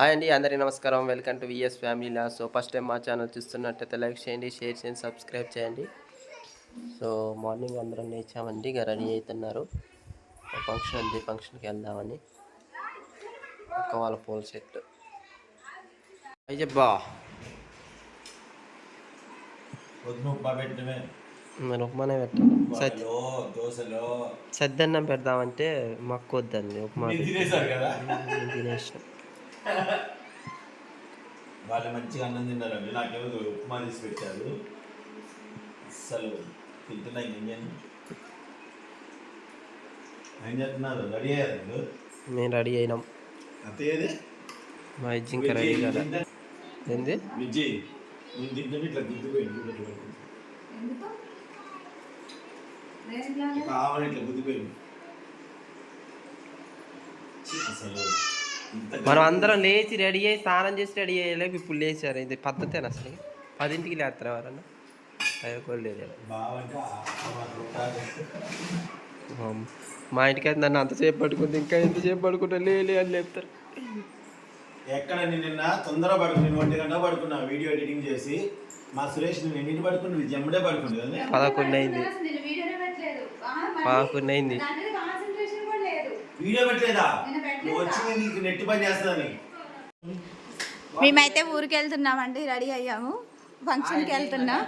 Hi అండి అందరికీ నమస్కారం. Welcome to VS family so first time మా ఛానల్ చూస్తున్నట్టయితే లైక్ చేయండి షేర్ చేయండి సబ్స్క్రైబ్ చేయండి. సో మార్నింగ్ అందరం లేచామండి ఇక రెడీ అవుతున్నారు. ఫంక్షన్ ఉంది ఫంక్షన్కి వెళ్దామని. ఒక్క వాళ్ళ పూల సెట్. అయ్యబ్బా ఉప్మానే దోశలో. సద్దన్నం పెడదామంటే మక్కు వద్దండి ఉప్మా వాళ్ళు మంచిగా అన్నం తిన్నారండి. నాకేమో ఉప్మా తీసి పెట్టారు. అస్సలు తింటున్నా చేయను ఏం చేస్తున్నారు? రెడీ అయ్యారు మేము రెడీ అయినాం. అంతే ఏది మా ఇజ్జి ఇంకా రెడీ కదా ఏంది? విజయ్ నేను తింటే ఇట్లా గుద్దిపోయింది కావాలి ఇట్లా గుద్దిపోయింది. అసలు మనం అందరం లేచి రెడీ అయ్యి స్నానం చేసి రెడీ అయ్యలేక ఇప్పుడు లేచారు. ఇది పద్ధతేనా అసలు? పదింటికి లేస్తారు ఎవరన్నా? కూడా లేదు. మా ఇంటికి అయితే నన్ను అంతసేపు పడుకుంది ఇంకా ఎంతసేపు పడుకుంటా లేలే అని లేపుతారు. ఎక్కడ నేను నిన్న తొందర పడుకుని ఒంటి గంట పడుకున్నా వీడియో ఎడిటింగ్ చేసి మా సురేష్ నేను ఎన్నింటి పడుకుని జమ్మడే పడుకుంది కదా పదకొండు అయింది పదకొండు అయింది వీడియో పెట్టలేదా? నువ్వు వచ్చి నీకు నెట్ పని చేస్తుందని. మేమైతే ఊరికి వెళ్తున్నామండి రెడీ అయ్యాము. ఫంక్షన్కి వెళ్తున్నాం.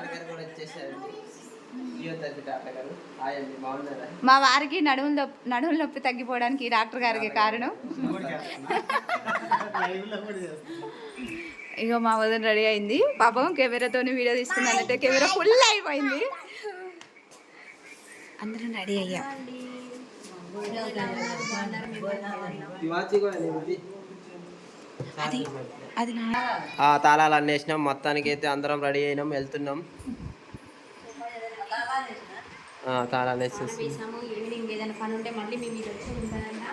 మా వారికి నడుముల నొప్పి నడుముల నొప్పి తగ్గిపోవడానికి డాక్టర్ గారికి కారణం. ఇగో మా వదిన రెడీ అయింది. పాపం కెమెరాతో వీడియో తీసుకున్నానంటే కెమెరా ఫుల్ అయిపోయింది. అందరం రెడీ అయ్యాం. అది అది నా ఆ తాళాలు అన్నేసినాం. మొత్తానికి అయితే అందరం రెడీ అయినాం వెళ్తున్నాం. ఆ, తాళాలు వేసేసి. వేసాము. ఈవినింగ్ ఏదైనా పని ఉంటే మళ్ళీ మేము ఇది వచ్చి ఉంటానన్నా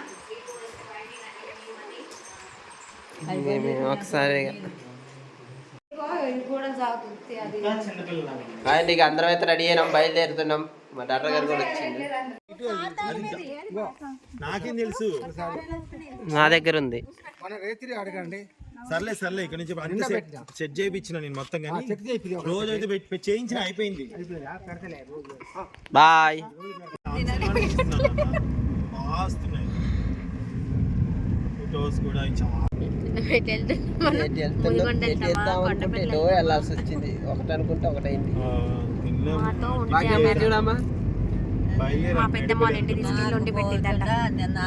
మేము ఒకసారి అండ్ ఇక అందరం అయితే రెడీ అయినాం బయలుదేరుతున్నాం. మా డాక్టర్ గారు కూడా వచ్చింది నాకేం తెలుసు? నా దగ్గర ఉంది. సర్లే సర్లే ఇక్కడ నుంచి అన్ని సెట్ సెట్ చేయించిన నేను మొత్తం కానీ. రోజు అయితే చేయించిన అయిపోయింది. బాయ్. ఫొటోస్ కూడా వెళ్ళాల్సి వచ్చింది. ఒకటి అనుకుంటే ఒకటి అయింది మా పెద్దమ్మ వాళ్ళ ఇంటికి తీసుకెళ్ళి పెట్టిందంట. నిన్న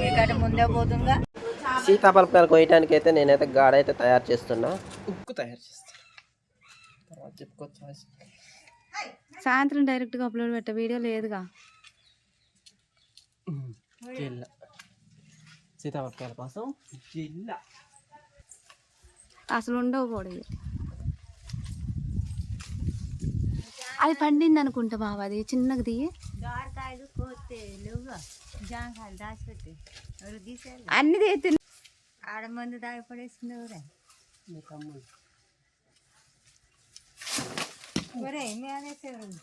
మీకంటే ముందే సీతాఫలకాయలు కోయటానికి అయితే నేనైతే గాడ అయితే తయారు చేస్తున్నా. ఉక్కు తయారు తర్వాత చెప్పుకోవచ్చు సాయంత్రం డైరెక్ట్గా అప్లోడ్ పెట్ట వీడియో లేదుగా. జిల్లా. సీతాఫలకాయల కోసం జిల్లా. అసలు ఉండవు కూడా ఇవి. అది పండింది అనుకుంటా బాబు అది చిన్నది దిగి అన్ని ఆడ మంది దాగి పడేసింది ఒరే మేనేసేవారు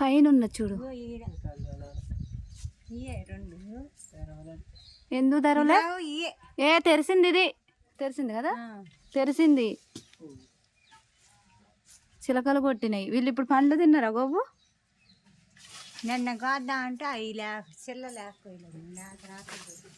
పైన ఉన్న చూడు. ఎందుకు ధరలే ఏ తెరిసింది ఇది. తెరిసింది కదా? తెరిసింది. చిలకలు కొట్టినాయి. వీళ్ళు ఇప్పుడు పండ్లు తిన్నారా గోబు నిన్న కాద్దా అంటే అవి లేక చిల్ల లేకపోయలేదు రాకపోయింది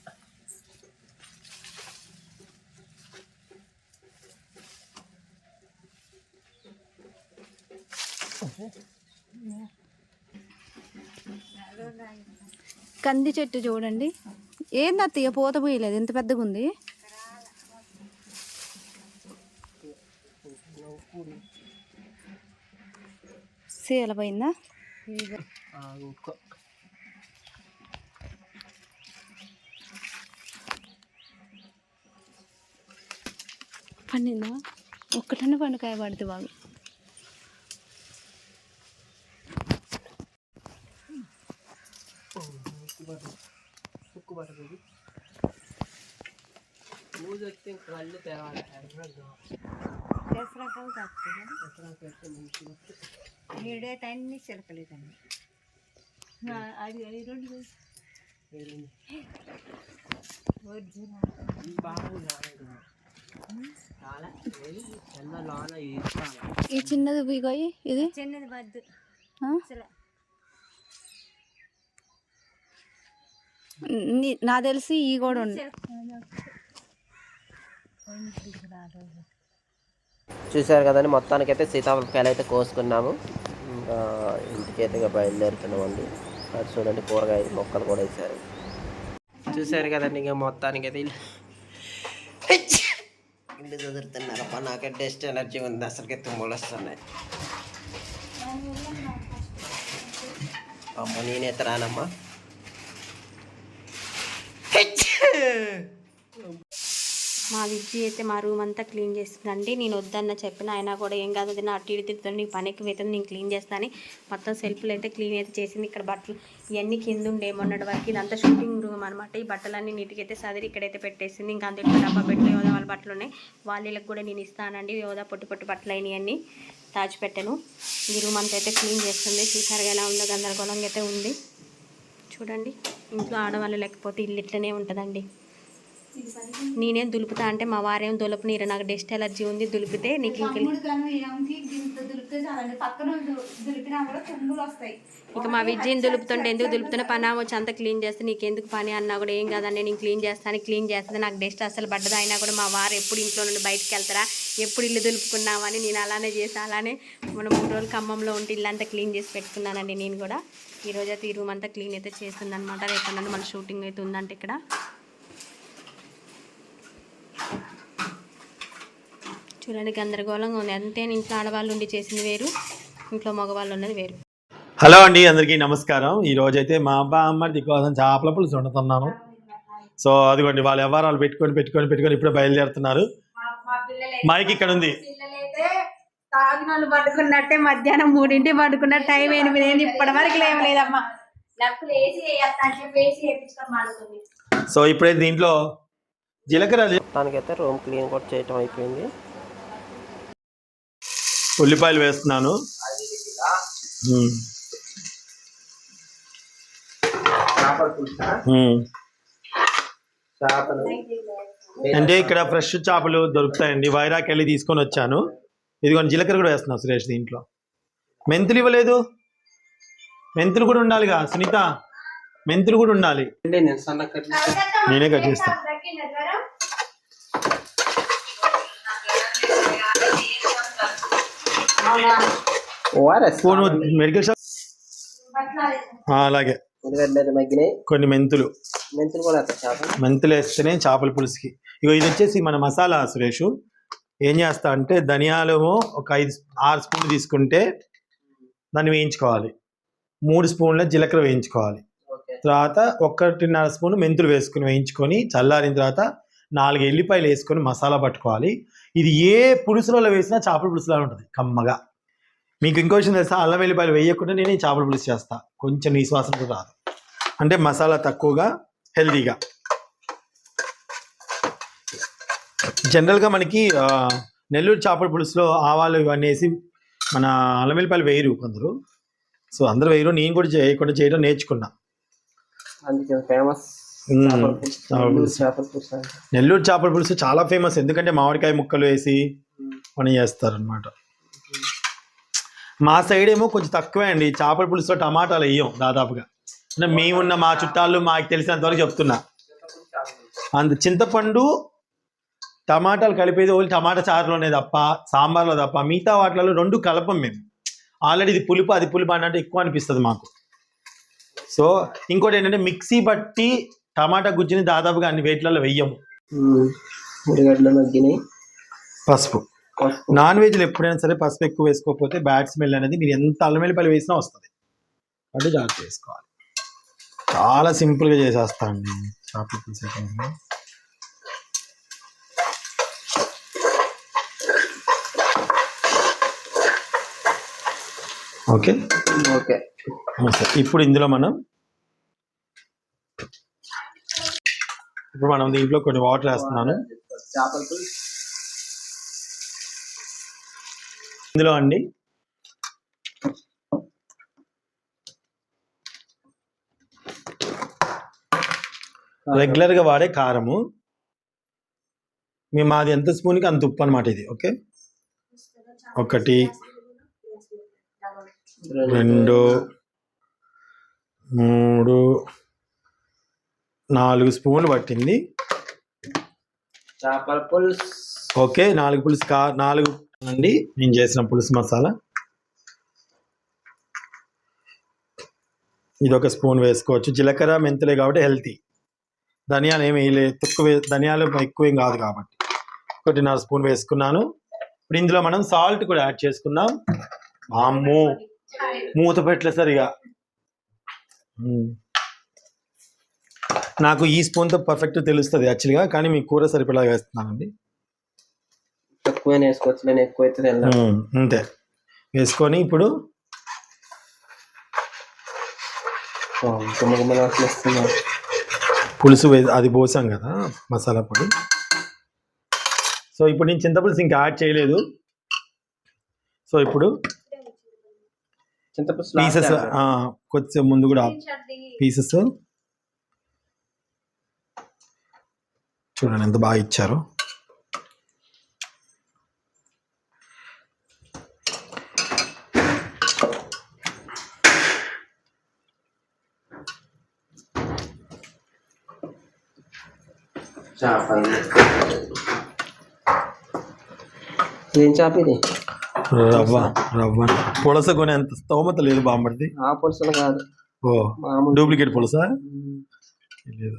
కంది చెట్టు చూడండి. ఏంది అత్తయ్య పూత పోయలేదు ఎంత పెద్దగా ఉంది? సీల పోయిందా? పండిందా? ఒక్కటన్నా పండుకాయ పడితే బాగు. పూజ వస్తే కళ్ళు తేవాలి దసరా తక్కువ ఏడైతే అన్ని చిలకలేదండి. ఆ, అది అది రెండు ఈ చిన్నది బిగోయి ఇది? చిన్నది వద్దు ఆ? అసలు నా తెలిసి ఈ కూడా ఉంది చూసారు కదండి మొత్తానికైతే సీతాఫలకాయలు అయితే కోసుకున్నాము. ఇంకా ఇంటికైతే ఇక బయలుదేరుతున్నామండి. అది చూడండి కూరగాయలు మొక్కలు కూడా వేసారు చూసారు కదండి ఇంకా మొత్తానికైతే ఇల్లు. ఇల్లు చదువుతున్నారప్ప నాకే డస్ట్ ఎనర్జీ ఉంది అసలుకే తుమ్ములు వస్తున్నాయి. అమ్మ నేనైతే రానమ్మా. మా విజ్జి అయితే మా రూమ్ అంతా క్లీన్ చేస్తుందండి. నేను వద్దన్న చెప్పిన అయినా కూడా ఏం కాదు నా అటు ఇటు తిరుగుతుంది నీ పనికి వెతుంది నేను క్లీన్ చేస్తాను. మొత్తం సెల్ఫ్లు అయితే క్లీన్ అయితే చేసింది. ఇక్కడ బట్టలు ఇవన్నీ కింద ఉండే మొన్నటి వరకు ఇదంతా షూటింగ్ రూమ్ అనమాట ఈ బట్టలన్నీ నీట్గా అయితే సదిరి ఇక్కడైతే పెట్టేసింది. ఇంకా అందులో డబ్బా పెట్టిన యోధా వాళ్ళ బట్టలు ఉన్నాయి. వాళ్ళకి కూడా నేను ఇస్తానండి. యోధా పొట్టి పొట్టి బట్టలు అయినవన్నీ దాచిపెట్టాను ఈ రూమ్ అంతా అయితే క్లీన్ చేస్తుంది. చూసారుగా ఎలా ఉందో గందరగోళంగా అయితే ఉంది. చూడండి ఇంట్లో ఆడవాళ్ళు లేకపోతే ఇల్లు ఇట్లనే ఉంటుందండి. నేనేం దులుపుతా అంటే మా వారేం దులుపు నీరు నాకు డస్ట్ ఎలర్జీ ఉంది దులిపితే నీకు ఇంక ఇక మా విజయం దులుపుతుంటే ఎందుకు దులుపుతున్న? పని వచ్చి అంతా క్లీన్ చేస్తే నీకు ఎందుకు పని అన్నా కూడా ఏం కాదండి నేను క్లీన్ చేస్తాను క్లీన్ చేస్తుంది. నాకు డస్ట్ అసలు పడ్డది అయినా కూడా మా వారు ఎప్పుడు ఇంట్లో నుండి బయటకు వెళ్తారా? ఎప్పుడు ఇల్లు దులుపుకున్నామని నేను అలానే చేసి అలానే మనం మూడు రోజులు ఖమ్మంలో ఉంటే ఇల్లు అంతా క్లీన్ చేసి పెట్టుకున్నానండి నేను కూడా. ఈ రోజు అయితే ఈ రూమ్ అంతా క్లీన్ అయితే చేస్తుంది అనమాట రేపు నుండి మన షూటింగ్ అయితే ఉందంటే ఇక్కడ. చూడండి గందరగోళంగా ఉంది. అంతే ఇంట్లో ఆడవాళ్ళు ఉండి చేసింది వేరు ఇంట్లో మగవాళ్ళు ఉన్నది వేరు. హలో అండి అందరికీ నమస్కారం. ఈ రోజు అయితే మా అబ్బా అమ్మడి కోసం చేపల పులుసు వండుతున్నాను. సో అదిగోండి వాళ్ళ వ్యవహారాలు పెట్టుకొని పెట్టుకొని పెట్టుకొని ఇప్పుడే బయలుదేరుతున్నారు. మైక్ ఇక్కడ ఉంది. పడుకున్నట్టే మధ్యాహ్నం మూడింటి పడుకున్న టైం ఎనిమిది ఇప్పటి వరకు పడుతుంది సో ఇప్పుడే దీంట్లో జీలకర్ర మొత్తానికైతే రూమ్ క్లీన్ కూడా చేయటం అయిపోయింది. ఉల్లిపాయలు వేస్తున్నాను. అంటే ఇక్కడ ఫ్రెష్ చేపలు దొరుకుతాయండి. వైరాకి వెళ్ళి తీసుకొని వచ్చాను. ఇదిగోండి జీలకర్ర కూడా వేస్తున్నాను సురేష్ దీంట్లో. మెంతులు ఇవ్వలేదు. మెంతులు కూడా ఉండాలిగా సునీత. మెంతులు కూడా ఉండాలి. నేను సన్న కట్ నేనే ఓఆర్ఎస్ మెడికల్ షాప్. అలాగే. కొన్ని మెంతులు. మెంతులు కూడా మెంతులు వేస్తేనే చేపల పులుసుకి. ఇగో ఇది వచ్చేసి మన మసాలా సురేష్. ఏం చేస్తా అంటే ధనియాలేమో ఒక ఐదు ఆరు స్పూన్లు తీసుకుంటే దాన్ని వేయించుకోవాలి. మూడు స్పూన్ల జీలకర్ర వేయించుకోవాలి. ఓకే. తర్వాత ఒకటిన్నర స్పూన్ మెంతులు వేసుకుని వేయించుకొని చల్లారిన తర్వాత నాలుగు ఎల్లిపాయలు వేసుకొని మసాలా పట్టుకోవాలి. ఇది ఏ పులుసులలో వేసినా చేపల పులుసులా ఉంటుంది కమ్మగా. మీకు ఇంకో విషయం తెలుసా? అల్లం వెల్లిపాయలు వేయకుండా నేను చేపల పులుసు చేస్తా. కొంచెం నీ రాదు. అంటే మసాలా తక్కువగా హెల్దీగా. జనరల్గా మనకి నెల్లూరు చేపల పులుసులో ఆవాలు ఇవన్నీ వేసి మన అల్లం వెల్లిపాయలు వేయరు కొందరు. సో అందరూ వేయరు. నేను కూడా చేయకుండా చేయడం నేర్చుకున్నా. అందుకే ఫేమస్. నెల్లూరు చేపల పులుసు చాలా ఫేమస్. ఎందుకంటే మామిడికాయ ముక్కలు వేసి పని చేస్తారు అనమాట మా సైడ్ ఏమో కొంచెం తక్కువే అండి. చేపల పులుసులో టమాటాలు వేయం దాదాపుగా. అంటే మేమున్న మా చుట్టాలు మాకు తెలిసినంత వరకు చెప్తున్నా. అంత చింతపండు టమాటాలు కలిపేది ఓన్లీ టమాటా చారులోనే తప్ప సాంబార్లో తప్ప మిగతా వాటిలలో రెండు కలపం మేము. ఆల్రెడీ ఇది పులుపు అది పులుపు అన్నట్టు ఎక్కువ అనిపిస్తుంది మాకు. సో ఇంకోటి ఏంటంటే మిక్సీ బట్టి టమాటా గుజ్జుని దాదాపుగా అన్ని వేట్లలో వెయ్యము. మ్మ్. ఉల్లిగడ్డలు మగ్గినాయి. పసుపు. నాన్ వెజ్లు ఎప్పుడైనా సరే పసుపు ఎక్కువ వేసుకోకపోతే బ్యాడ్ స్మెల్ అనేది మీరు ఎంత అల్లం వెల్లిపాయలు వేసినా వస్తుంది. అంటే జాగ్రత్త వేసుకోవాలి. చాలా సింపుల్గా చేసేస్తా అండి చేపల పులుసు అయితే. ఓకే? ఓకే. ఓకే. ఇప్పుడు ఇందులో మనం ఇప్పుడు మనం దీంట్లో కొన్ని వాటర్ వేస్తున్నాను. ఇందులో అండి. రెగ్యులర్గా వాడే కారము. మేము మాది ఎంత స్పూన్కి అంత ఉప్పు అనమాట ఇది ఓకే? ఒకటి రెండు మూడు నాలుగు స్పూన్లు పట్టింది. చేపల పులుసు. ఓకే నాలుగు పులుసు కా నాలుగు అండి. నేను చేసిన పులుసు మసాలా. ఇది ఒక స్పూన్ వేసుకోవచ్చు. జీలకర్ర మెంతులే కాబట్టి హెల్తీ. ధనియాలు ఏమి వేయలేదు తక్కువ ధనియాలు ఎక్కువ ఏం కాదు కాబట్టి. ఒకటిన్నర స్పూన్ వేసుకున్నాను. ఇప్పుడు ఇందులో మనం సాల్ట్ కూడా యాడ్ చేసుకుందాం. అమ్మో మూత పెట్టలే సరిగా. నాకు ఈ స్పూన్తో పర్ఫెక్ట్ తెలుస్తుంది యాక్చువల్గా కానీ మీ కూర సరిపడా వేస్తున్నానండి. తక్కువనే వేసుకోవచ్చు నేను ఎక్కువ అయితే అంతే. వేసుకొని ఇప్పుడు. పులుసు అది పోసాం కదా మసాలా పొడి. సో ఇప్పుడు నేను చింతపులుసు ఇంకా యాడ్ చేయలేదు. సో ఇప్పుడు చింతపులుసు పీసెస్. కొంచెం ముందు కూడా పీసెస్ చూడండి ఎంత బాగా ఇచ్చారు. ఏం చేప ఇది? రవ్వ రవ్వ. పులస కొనే అంత స్తోమత లేదు బామ్మడిది. ఆ పులుసులు కాదు. ఓ డూప్లికేట్ పులసా? లేదు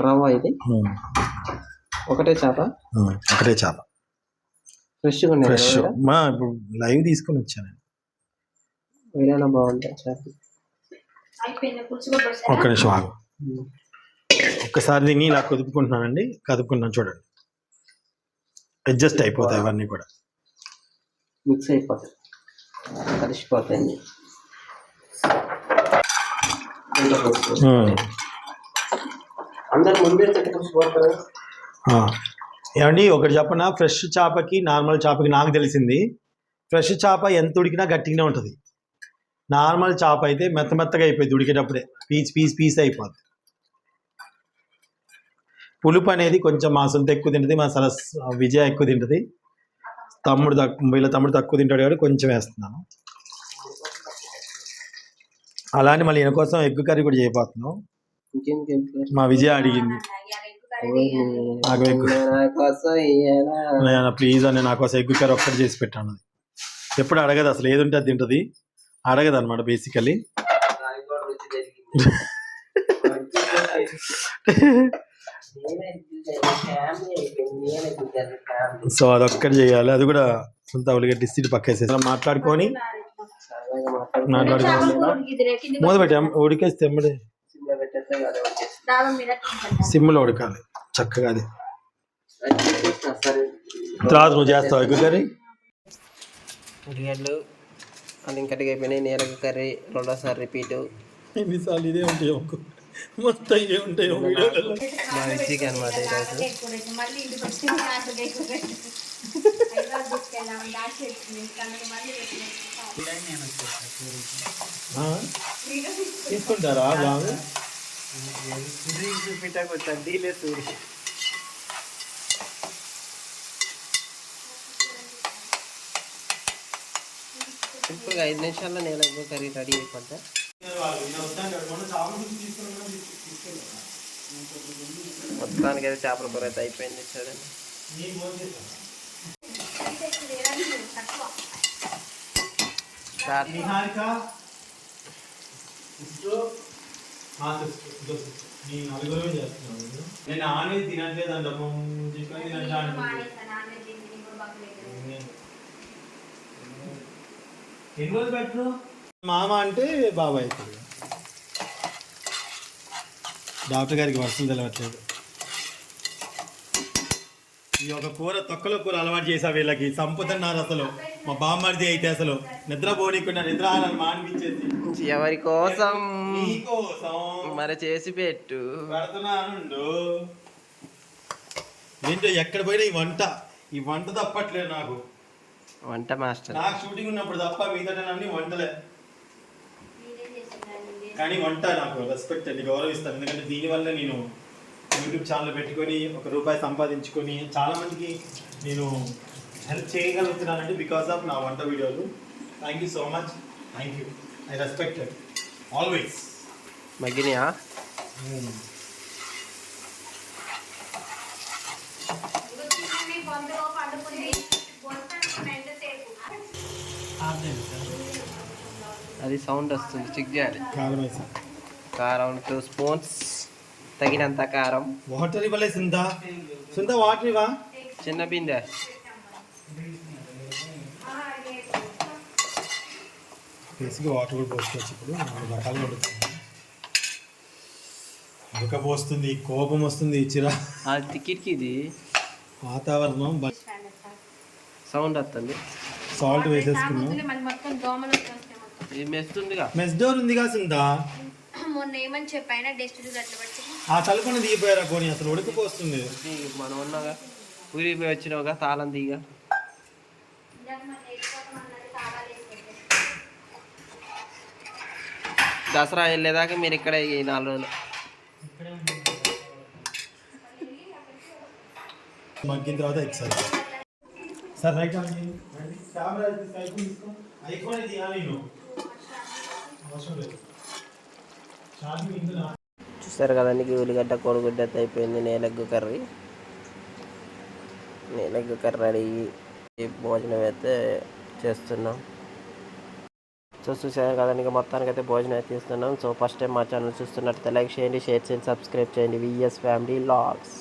రవ్వ ఇది. ఒకటే చేప? ఒకటే చేప. ఫ్రెష్. కదా మా ఇప్పుడు లైవ్ తీసుకొని వచ్చాను వేరేనా బాగుంటాయి చేప. ఒక్క నిమిషం ఆగు. ఒక్కసారి దీన్ని ఇలా కదుపుకుంటున్నానండి. కదుపుకుంటున్నాను చూడండి. అడ్జస్ట్ అయిపోతాయి అవన్నీ కూడా. మిక్స్ అయిపోతాయి. కలిసిపోతాయి. అందరు ముందే ఏమండి ఒకటి చెప్పనా? ఫ్రెష్ చేపకి నార్మల్ చేపకి నాకు తెలిసింది ఫ్రెష్ చేప ఎంత ఉడికినా గట్టిగానే ఉంటుంది. నార్మల్ చేప అయితే మెత్త మెత్తగా అయిపోయింది ఉడికేటప్పుడే. పీస్ పీస్ పీస్ అయిపోద్ది. పులుపు అనేది కొంచెం మా సొంత ఎక్కువ తింటుంది మా సరస్ విజయ ఎక్కువ తింటుంది. తమ్ముడు తక్కువ వీళ్ళ తమ్ముడు తక్కువ తింటాడు కాబట్టి కొంచెం వేస్తున్నాను. అలానే మళ్ళీ ఈయన కోసం ఎగ్ కర్రీ కూడా చేయబోతున్నాం. మా విజయ అడిగింది. నాకు ఎక్కువ. ప్లీజ్ అని నా కోసం ఎగ్ కర్రీ ఒక్కటి చేసి పెట్టాను అది. ఎప్పుడు అడగదు అసలు ఏది ఉంటే అది తింటుంది. అడగదు అనమాట బేసికలీ. సో అదొక్కటి చేయాలి. అది కూడా సొంత ఉల్లిగడ్డ డిస్టిట్ పక్కేసేసి. మాట్లాడుకొని మాట్లాడుకొని మూత పెట్టాం ఉడికేసి తెమ్మడి. సిమ్లో ఉడకాలి చక్కగా అది. తర్వాత నువ్వు చేస్తావు ఎగ్ కర్రీ? ఉల్లిగడ్డలు అది ఇంకటికి అయిపోయినాయి నీరగ కర్రీ రెండోసారి రిపీట్. ఎన్నిసార్లు ఇదే ఉంటాయి మొత్తం ఇవే ఉంటాయి మా విజయ్కి అనమాట ఈరోజు మళ్ళీ ఇంటికి మళ్ళీ తీసుకుంటారా బాగా సింపుల్గా ఐదు నిమిషాల్లో నీరగ కర్రీ రెడీ అయిపోద్దా మొత్తానికి అయితే చేపల కూర అయితే అయిపోయింది చూడండి. నిహారిక సిస్టర్ మా సిస్టర్ నీ నలుగురు చేస్తున్నాను నేను నాన్ వెజ్ తినట్లేదు అంటాము చికెన్ ఎన్ని రోజులు పెట్టరు మామ అంటే బాబాయ్ డాక్టర్ గారికి వర్షం తెలవట్లేదు. ఈ ఒక కూర తొక్కలో కూర అలవాటు చేసా వీళ్ళకి. చంపుతున్నారు అసలు. మా బామ్మర్ది అయితే అసలు. నిద్ర పోనీకుండా నిద్ర ఆహారాలు మానిపించేసి ఎవరి కోసం? మరి చేసి పెట్టు. ఏంటో ఎక్కడ పోయినా ఈ వంట? ఈ వంట తప్పట్లేదు నాకు. వంట మాస్టర్. నాకు షూటింగ్ ఉన్నప్పుడు తప్ప మిగతా అన్ని వంటలే. కానీ వంట నాకు రెస్పెక్ట్ అండి గౌరవిస్తాను. ఎందుకంటే దీనివల్ల నేను యూట్యూబ్ ఛానల్ పెట్టుకొని ఒక రూపాయి సంపాదించుకొని చాలా మందికి నేను హెల్ప్ చేయగలుగుతున్నానండి బికాస్ ఆఫ్ నా వంట వీడియోలు. Thank you so much thank you I respect always మగ్గినాయా అది సౌండ్ వస్తుంది చెక్ చేయాలి. కారం టూ స్పూన్స్ తగినంత కారం. వాటర్ ఇవ్వలే సుంద సుంద వాటర్ ఇవ్వా? చిన్న బిందె. బేసిక్గా వాటర్ కూడా పోసుకోవచ్చు ఇప్పుడు నాలుగు రకాలు వండుతుంది ఉడకపోస్తుంది కోపం వస్తుంది చిరా. అది ఇది. వాతావరణం సౌండ్ వస్తుంది. సాల్ట్ వేసేసుకున్నాం. సుందా మొన్న ఏమని డస్ట్ ఆ తలుపుని దిగిపోయారా పోనీ? అసలు ఉడకపోస్తుంది మనం ఉన్నాగా ఊరికి పోయి వచ్చినావుగా తాళం దిగా దసరా వెళ్ళేదాకా మీరు ఇక్కడ ఈ నాలుగు రోజులు. మగ్గిన తర్వాత excise sir. Right camera iPhone ఇది నేను? అవసరం లేదు. ఛార్జింగ్ ఇందులో చూస్తారు కదండి ఉల్లిగడ్డ కోడిగుడ్డ అయితే అయిపోయింది నేలెగ్గు కర్రీ. నేలెగ్గు కర్రీ అడిగి భోజనం అయితే చేస్తున్నాం. సో చూసారు కదా ఇంకా మొత్తానికి అయితే భోజనం అయితే ఇస్తున్నాం సో ఫస్ట్ టైం మా ఛానల్ చూస్తున్నట్లయితే లైక్ చేయండి షేర్ చేయండి సబ్స్క్రైబ్ చేయండి. VS family logs